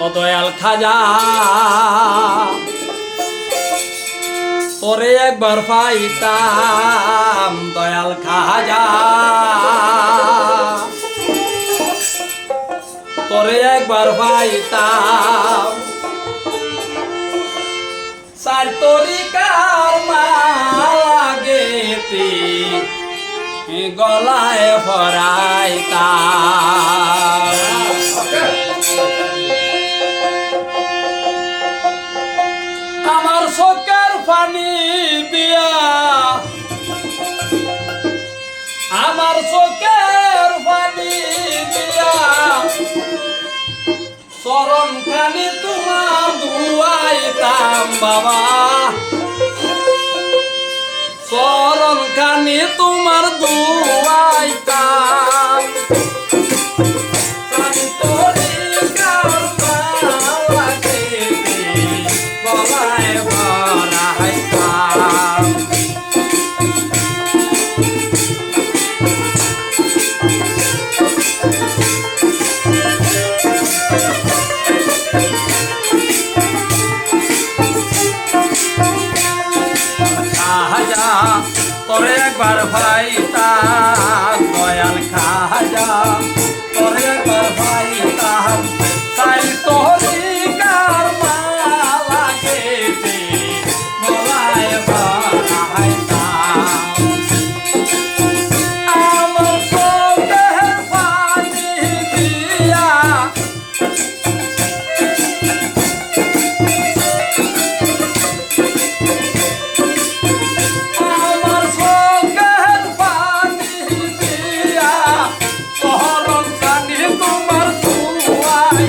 অদয়াল খাজা। পরে একবার পাইতাম দয়াল খাজা। পরে একবার পাইতাম সার তরিকার মালাগেতে গলায় ভরাইতা আচ্ছা, জানি তোমার দুয়াইতাম বাবা। চরণ কানে তোমার দুয়াইতাম ah.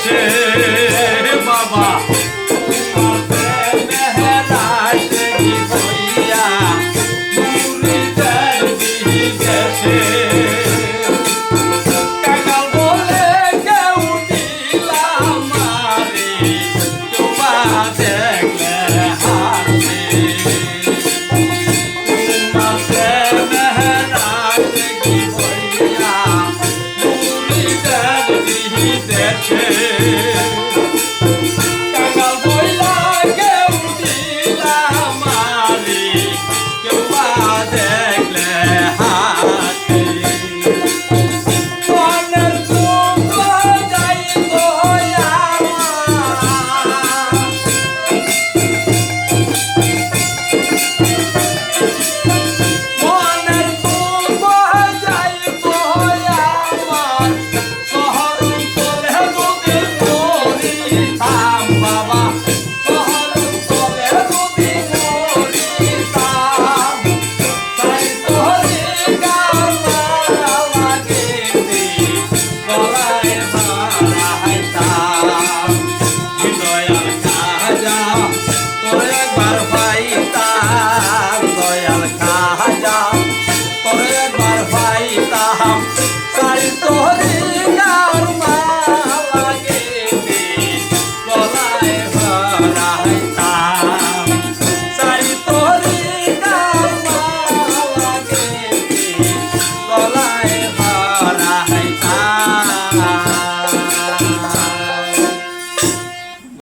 谢谢。লাগিতে গলায়